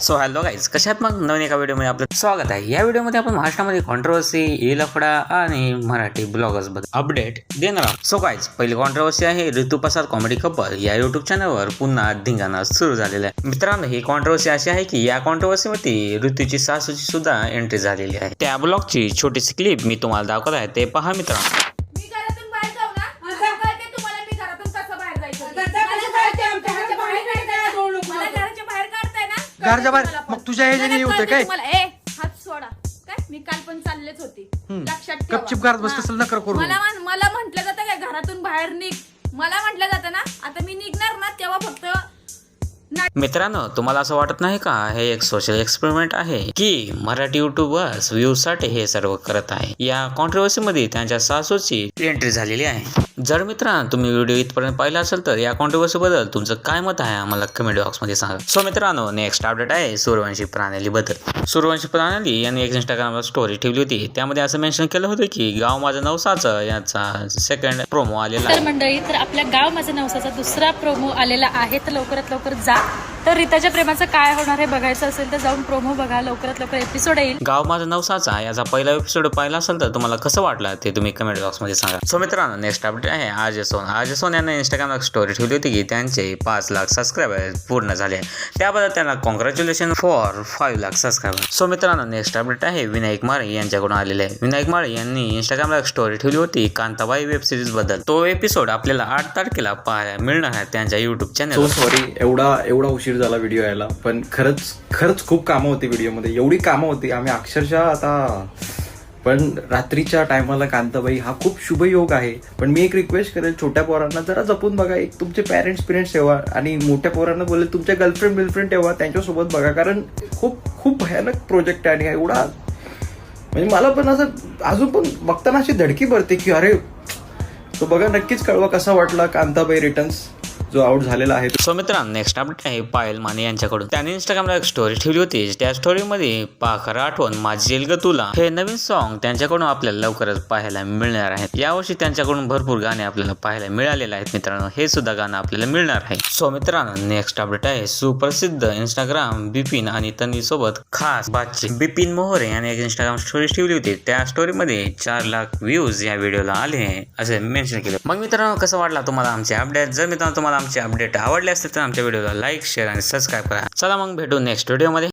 So hello guys कशात मग? नवीन एका व्हिडिओमध्ये आपलं स्वागत आहे. या व्हिडिओमध्ये आपण महाराष्ट्रामध्ये कॉन्ट्रोवर्सी ई लफडा आणि मराठी ब्लॉगर्सबद्दल अपडेट देणार आहोत. सो गाईज पहिली कॉन्ट्रोवर्सी आहे ऋतू प्रसाद कॉमेडी कपल या युट्यूब चॅनलवर पुन्हा धिंगाणा सुरू झालेला आहे. मित्रांनो ही कॉन्ट्रोवर्सी अशी आहे की या कॉन्ट्रोवर्सीमध्ये ऋतूची सासूची सुद्धा एंट्री झालेली आहे. त्या ब्लॉगची छोटीशी क्लिप मी तुम्हाला दाखवत आहे ते पहा मित्रांनो. घराच्या बाहेर? मग. तुझ्या ह्याच्याने होतंय काय? ए हात सोडा काय मी काल पण चाललेच होते लक्षात ठेवा. गपचिप घरात बसत हा. असेल नकर करू. मला म्हण- मला म्हटलं जातं काय घरातून बाहेर निघ मला म्हटलं जातं ना आता मी निघणार ना तेव्हा फक्त मित्रांनो तुम्हाला असं वाटत नाही का हे एक सोशल एक्सपेरिमेंट आहे की मराठी युट्यूबर्स व्ह्यूजसाठी हे सर्व करत आहे या कॉन्ट्रोवर्सी मध्ये त्यांच्या सासूची एंट्री झालेली आहे जर मित्रांनो तुम्ही व्हिडिओ इथपर्यंत पाहिला असेल तर या कॉन्ट्रोवर्सी बद्दल तुमचं काय मत आहे आम्हाला कमेंट बॉक्समध्ये सांगा. सो मित्रांनो नेक्स्ट अपडेट आहे सूर्यवंशी प्रणाली बद्दल सूर्यवंशी प्रणाली यांनी एक इंस्टाग्रामला स्टोरी ठेवली होती. त्यामध्ये असं मेन्शन केलं होतं की गाव माझं नवसाचं याचा सेकंड प्रोमो आलेला तर आहे. मंडळी तर आपल्या गाव माझा नवसाचा दुसरा प्रोमो आलेला आहे. तर लवकरात लवकर जा. तर रीताच्या प्रेमाचं काय होणार आहे बघायचं असेल तर जाऊन प्रोमो बघा लवकरात लवकर एपिसोड येईल. गाव माझा नवसाचा याचा पहिला एपिसोड पाहिला असेल तर तुम्हाला कसं वाटलं ते तुम्ही कमेंट बॉक्समध्ये सांगा. सो मित्रांनो नेक्स्ट अपडेट आहे आज सोन. आज सोन यांनी इंस्टाग्रामला स्टोरी ठेवली होती की त्यांचे पाच लाख सबस्क्रायबर पूर्ण झाले. त्याबद्दल त्यांना congratulation for five lakh subscriber so मित्रांनो नेक्स्ट अपडेट आहे विनायक माळे यांच्याकडून आलेले आहे. विनायक माळे यांनी इंस्टाग्रामला एक स्टोरी ठेवली होती कांताबाई वेब सिरीजबद्दल. तो एपिसोड आपल्याला आठ तारखेला पाहायला मिळणार आहे त्यांच्या युट्यूब चॅनल सॉरी एवढा एवढा उशीर झाला व्हिडिओ यायला. पण खरंच खरंच खूप कामं होती व्हिडिओमध्ये एवढी कामं होती. आम्ही अक्षरशः आता पण रात्रीच्या टायमाला कांताबाई हा खूप शुभयोग आहे. पण मी एक रिक्वेस्ट करेल छोट्या पोरांना जरा जपून बघा. एक तुमचे पॅरेंट्स पिरेंट्स ठेवा. आणि मोठ्या पोरांना बोले तुमच्या गर्लफ्रेंड बिलफ्रेंड ठेवा. त्यांच्यासोबत बघा. कारण खूप खूप भयानक प्रोजेक्ट आहे. आणि एवढा म्हणजे मला पण असं अजून पण बघताना अशी धडकी भरते की अरे तो बघा नक्कीच कळवा कसा वाटला कांताबाई रिटर्न्स जो आउट झालेला आहे सो मित्रांनो नेक्स्ट अपडेट आहे पायल माने यांच्याकडून. त्याने इंस्टाग्रामला एक स्टोरी ठेवली होती. त्या स्टोरीमध्ये पाखर आठवण माझी येईल ग तुला हे नवीन सॉन्ग त्यांच्याकडून आपल्याला लवकरच पाहायला मिळणार आहे यावर्षी त्यांच्याकडून भरपूर गाणे आपल्याला पाहायला मिळालेले आहेत मित्रांनो. हे सुद्धा गाणं आपल्याला मिळणार आहे. सो मित्रांनो नेक्स्ट अपडेट आहे सुप्रसिद्ध इंस्टाग्राम बिपिन आणि तन्वी सोबत खास बातचीत. बिपिन मोहरे यांनी एक इंस्टाग्राम स्टोरी ठेवली होती. त्या स्टोरीमध्ये चार लाख व्ह्यूज या व्हिडिओला आले आहे असे मेन्शन केले. मग मित्रांनो कसं वाटला तुम्हाला आमचे अपडेट जर मित्रांनो तुम्हाला आमचे अपडेट आवडले असतील तर आमच्या व्हिडिओला लाईक शेअर आणि सबस्क्राईब करा. चला मग भेटू नेक्स्ट व्हिडिओमध्ये